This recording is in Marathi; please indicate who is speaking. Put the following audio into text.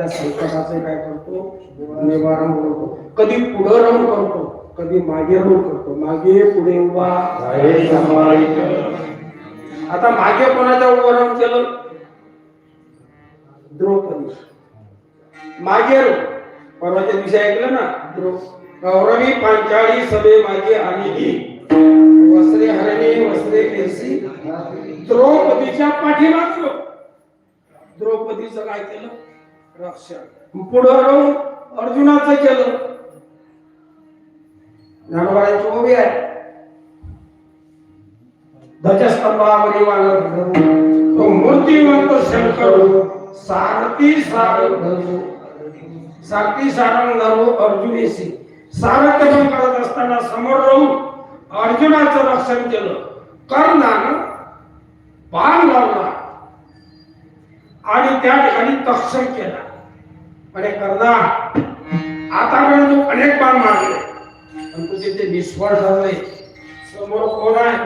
Speaker 1: त्या संकटाचे काय करतो? निवारण करतो. कधी पुढं राहून करतो कधी मागे राहून करतो. मागे पुढे उभा. आता मागे कोणाच्या उभं राहून केलं? द्रौपदी. मागे. परवाच्या दिवशी ऐकलं ना? द्रौ गौरवी पांचाळी सभे मागे आलेली वस्त्रे हरणी वस्त्रे केसी. द्रौपदीच्या पाठीमागे. रो. द्रौपदीचं काय केलं? पुढं राहून अर्जुनाचं केलं. ज्ञानोबाची उभी आहे. ध्वजस्तंभावरी वानर धरू. तो मूर्तिवंत शंकर सारथी सारंग धरू. सारथी सारंग धरू अर्जुनेशी. सारथ्य करत असताना समोर राहून अर्जुनाचं रक्षण केलं. कर्णानं पान लावला. आणि त्या ठिकाणी तत्सर केला म्हणजे कर्णा आता वेळ तू अनेक बाण मारले. पण तुझे ते निष्फळ ठरले समोर कोण आहे?